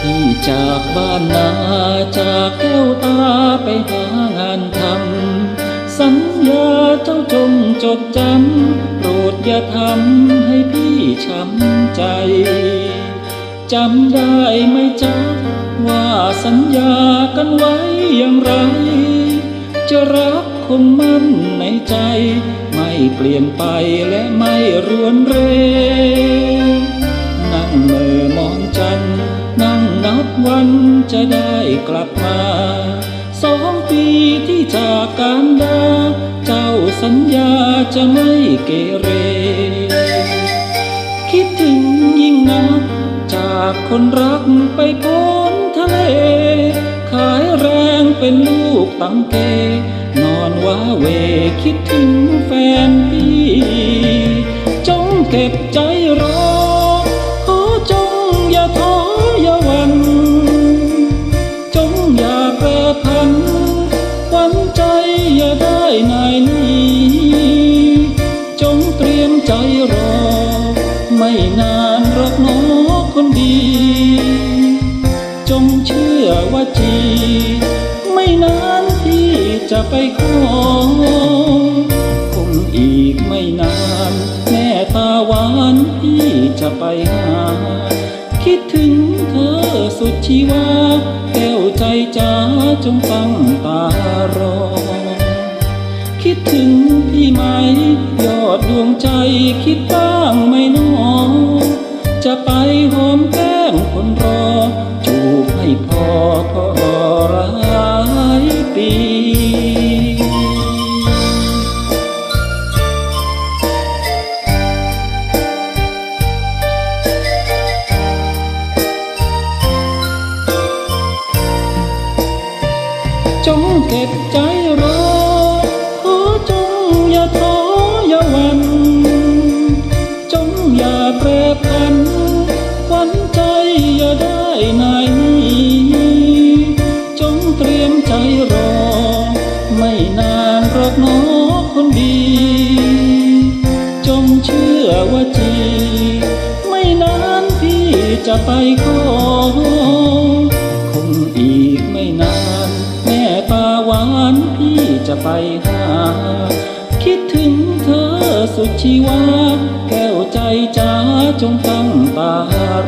ที่จากบ้านนาจากแก้วตาไปหางานทำสัญญาเจ้าจงจดจำโปรดอย่าทำให้พี่ช้ำใจจำได้ไหมจ๊ะว่าสัญญากันไว้อย่างไร จะรักคงมั่นในใจ ไม่เปลี่ยนไปและไม่รวนเร นั่งเมื่อมองจันทร์ นั่งนับวันจะได้กลับมา สองปีที่จากการดา เจ้าสัญญาจะไม่เกเร คิดถึงยิ่งนัก จากคนรักไปพ้นทะเล ขายแรงเป็นลูกตังเก นอนว้าเวคิดถึงแฟนพี่ จงเก็บใจรอ อย่าแปรพันหวันใจอย่าได้นายนี้ จงเตรียมใจรอ ไม่นานรอกน้อคนดี จงเชื่อว่าจี ไม่นานที่จะไปขอคงอีกไม่นาน แม่ตาหวานพี่จะไปหา คิดถึงเธอสุดชีวาแก้วใจจ้าจงฟังตารอ คิดถึงพี่ไหม ยอดดวงใจคิดบ้างไห ไหน จงเตรียมใจรอ ไม่นานรอกน้อคนดี จงเชื่อว่าจี ไม่นานพี่จะไปขอคงอีกไม่นาน แม่ตาหวานพี่จะไปหา คิดถึงเธอสุดชีวาแก้วใจจ้าจงตั้งตา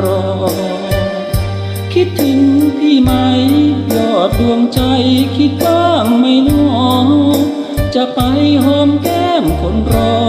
รอ คิดถึงพี่ไหมยอดดวงใจคิดบ้างไม่นอจะไปหอมแก้มคนรอ